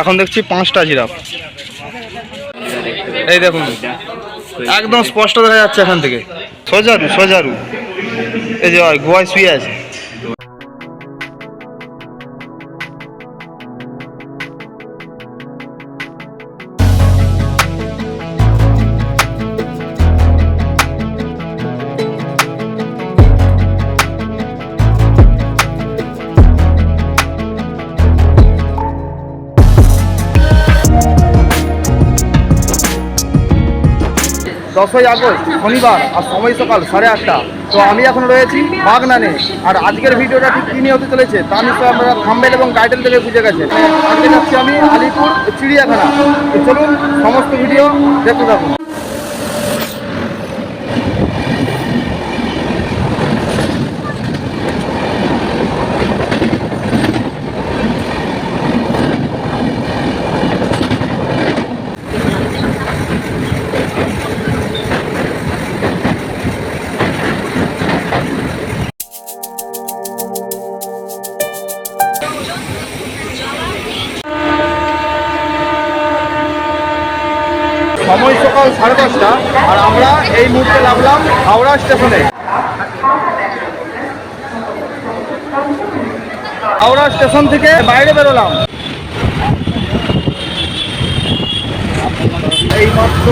এখন দেখছি পাঁচটা জিরাফ। এই দেখুন, একদম স্পষ্ট দেখা যাচ্ছে এখান থেকে। সোজারু সোজারু এই যে গোয়ায় শুয়ে আছে। দশই আগস্ট, শনিবার আর সময় সকাল সাড়ে আটটা। তো আমি এখন রয়েছি বাগনানে। আর আজকের ভিডিওটা ঠিক কী নিয়ে হতে চলেছে তা নিশ্চয়ই আপনারা থাম্বেল এবং টাইটেল থেকে বুঝে গেছে আজকে যাচ্ছি আমি আলিপুর, চিড়িয়াখানা। চলুন সমস্ত ভিডিও দেখতে থাকুন। সকাল সাড়ে দশটা আর আমরা এই মুহূর্তে নামলাম হাওড়া স্টেশনে। হাওড়া স্টেশন থেকে বাইরে বেরোলাম। এই মাত্র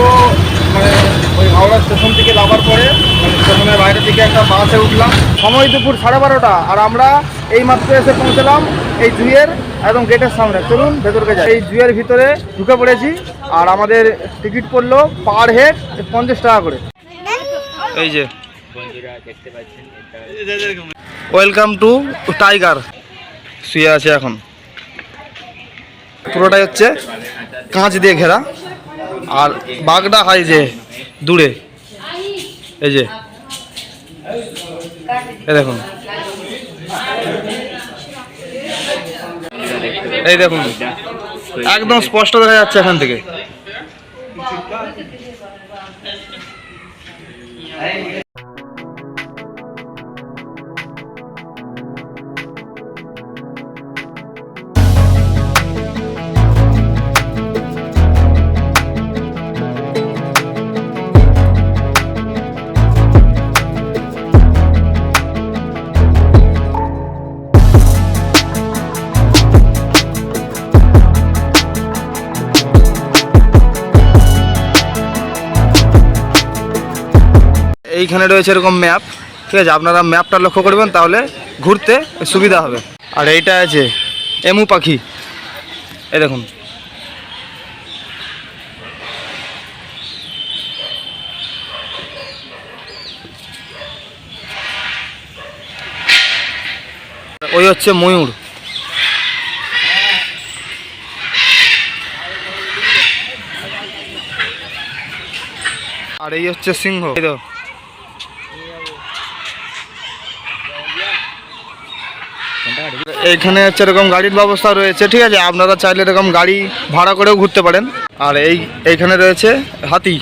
মানে ওই হাওড়া স্টেশন থেকে নামার পরে স্টেশনের বাইরে থেকে একটা বাসে উঠলাম। সময় দুপুর সাড়ে বারোটা, আর আমরা এই মাত্র এসে পৌঁছলাম এই জুয়ের একদম গেটের সামনে। চলুন ভেতরকে যাই। এই জুয়ের ভিতরে ঢুকে পড়েছি আর আমাদের টিকিট পড়ল পার হেড পঞ্চাশ টাকা করে। এই যে। ওয়েলকাম টু টাইগার শুয়ে আছে এখন। পুরোটাই হচ্ছে কাঁচ দিয়ে ঘেরা। আর বাঘটা হয় যে, দূরে। এই যে। দেখুন। এই দেখুন একদম স্পষ্ট দেখা যাচ্ছে এখান থেকে। এইখানে রয়েছে এরকম ম্যাপ, ঠিক আছে? আপনারা ম্যাপটা লক্ষ্য করবেন, তাহলে ঘুরতে সুবিধা হবে। আর এইটা আছে এমু পাখি। এই দেখুন। ওই হচ্ছে ময়ূর। আর এই হচ্ছে সিংহ। এইখানে হচ্ছে এরকম গাড়ির ব্যবস্থা রয়েছে, ঠিক আছে? আপনারা চাইলে এরকম গাড়ি ভাড়া করেও ঘুরতে পারেন। আর এই, এইখানে রয়েছে হাতি।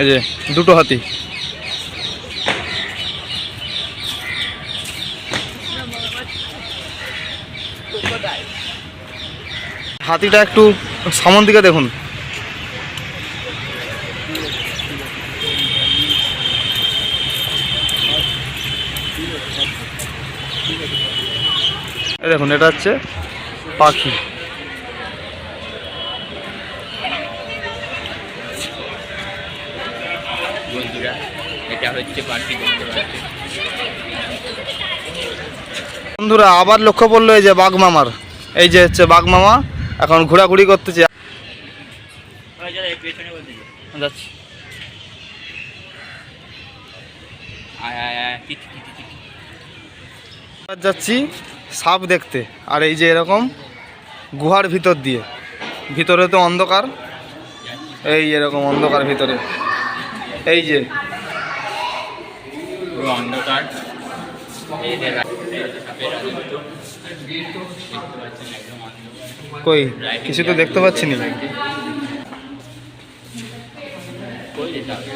এই যে, দুটো হাতি। হাতিটা একটু সামন দিকে দেখুন। দেখুন এটা হচ্ছে পাখি। বন্ধুরা এটা হচ্ছে পাখি বন্ধুরা আবার লক্ষ্য পড়ল এই যে বাঘ মামার। এই যে হচ্ছে বাঘ মামা এখন ঘোরাঘুরি করতেছে। যাচ্ছি। আয় আয় আয় যাচ্ছি সাপ দেখতে। আর এই যে এরকম গুহার ভিতর দিয়ে। ভিতরে তো অন্ধকার। এই এরকম অন্ধকার ভিতরে। এই যে। কই? কিছু তো দেখতে পাচ্ছি না।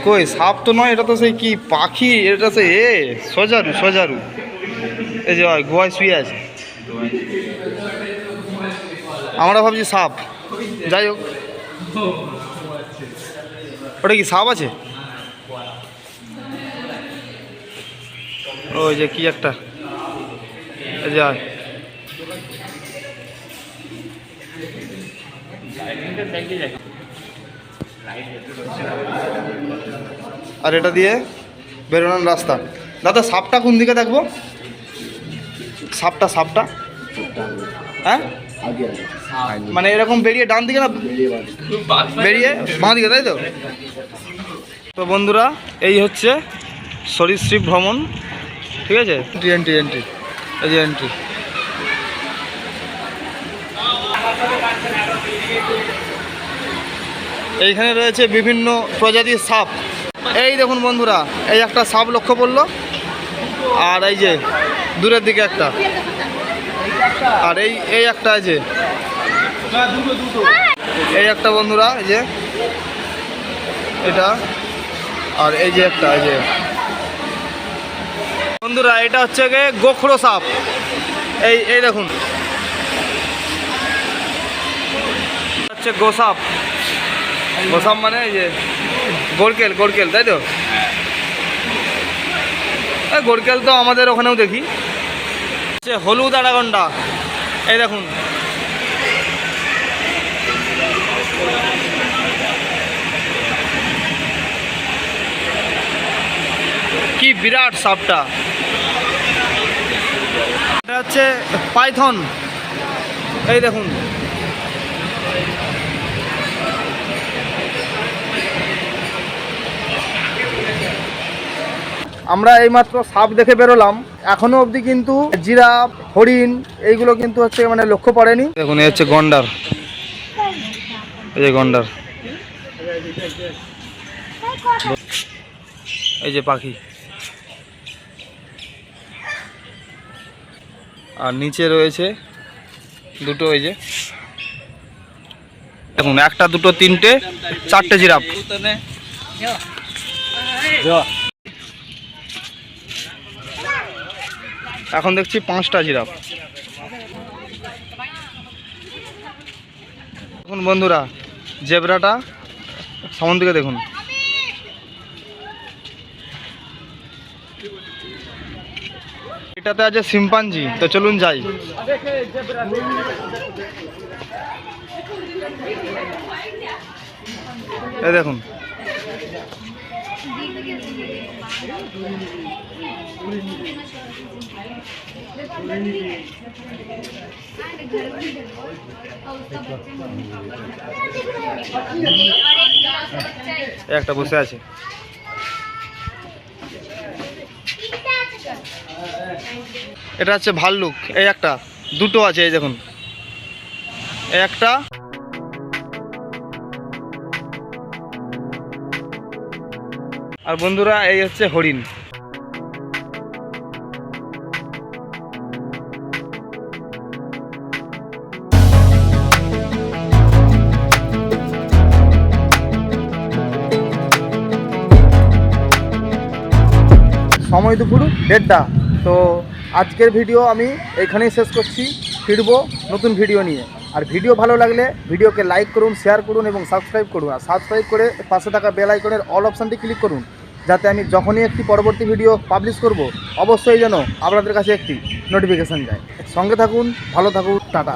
কই? সাপ? তো নয়, এটা তো সেই কি পাখি? এটা সে এ, সজারু সজারু। এই যে হয় গোয়ায় শুয়ে আছে। আমরা ভাবছি সাপ। যাই হোক। ওটা কি সাপ আছে? ওই যে কি একটা। এই যে হয়। আর এটা দিয়ে বেরোনোর রাস্তা। দাদা, সাপটা কোন দিকে দেখব? সাপটা সাপটা? হ্যাঁ? মানে এরকম বেরিয়ে ডান দিকে না? বেরিয়ে বাঁ দিকে, তাই তো? তো বন্ধুরা, এই হচ্ছে সরীসৃপ ভ্রমণ, ঠিক আছে? এন্ট্রি এন্ট্রি এই যে এন্ট্রি এইখানে রয়েছে বিভিন্ন প্রজাতির সাপ। এই দেখুন বন্ধুরা, এই একটা সাপ লক্ষ্য পড়ল আর এই যে দূরের দিকে একটা। আর এই এই একটা আছে এই একটা বন্ধুরা, এই যে। এটা। আর এই যে একটা যে। বন্ধুরা, এটা হচ্ছে গিয়ে গোখরো সাপ। এই এই দেখুন। হচ্ছে গোসাপ। গোসাপ মানে এই যে, গোরকেল গোরকেল, তাই তো? গোরকেল তো আমাদের ওখানেও দেখি। হচ্ছে হলুদ অ্যানাকন্ডা এই দেখুন। কি বিরাট সাপটা। এটা হচ্ছে পাইথন। এই দেখুন। আমরা এইমাত্র সাপ দেখে বেরোলাম। এখনও অবধি কিন্তু জিরাফ, হরিণ, এইগুলো কিন্তু হচ্ছে মানে লক্ষ্য পড়েনি দেখুন, এই হচ্ছে গন্ডার। এই যে গন্ডার। এই যে পাখি। আর নিচে রয়েছে দুটো এই যে। দেখুন, একটা, দুটো, তিনটে, চারটে জিরাফ। এখন দেখছি পাঁচটা জিরাফ। দেখুন বন্ধুরা, জেব্রাটা সামন দিকে দেখুন। এটাতে আছে সিম্পাঞ্জি তো চলুন যাই। দেখুন। একটা বসে আছে। এটা হচ্ছে ভাল্লুক এই একটা দুটো আছে এই দেখুন। একটা আর বন্ধুরা, এই হচ্ছে হরিণ। সময় দুপুর দেড়টা। তো আজকের ভিডিও আমি এখানেই শেষ করছি। ফিরবো নতুন ভিডিও নিয়ে। আর ভিডিও ভালো লাগলে ভিডিওকে লাইক করুন, শেয়ার করুন এবং সাবস্ক্রাইব করুন। আর সাবস্ক্রাইব করে পাশে থাকা বেল আইকনের অল অপশানটি ক্লিক করুন। যাতে আমি যখনই একটি পরবর্তী ভিডিও পাবলিশ করব, অবশ্যই যেন আপনাদের কাছে একটি নোটিফিকেশান যায়। সঙ্গে থাকুন, ভালো থাকুন, টাটা।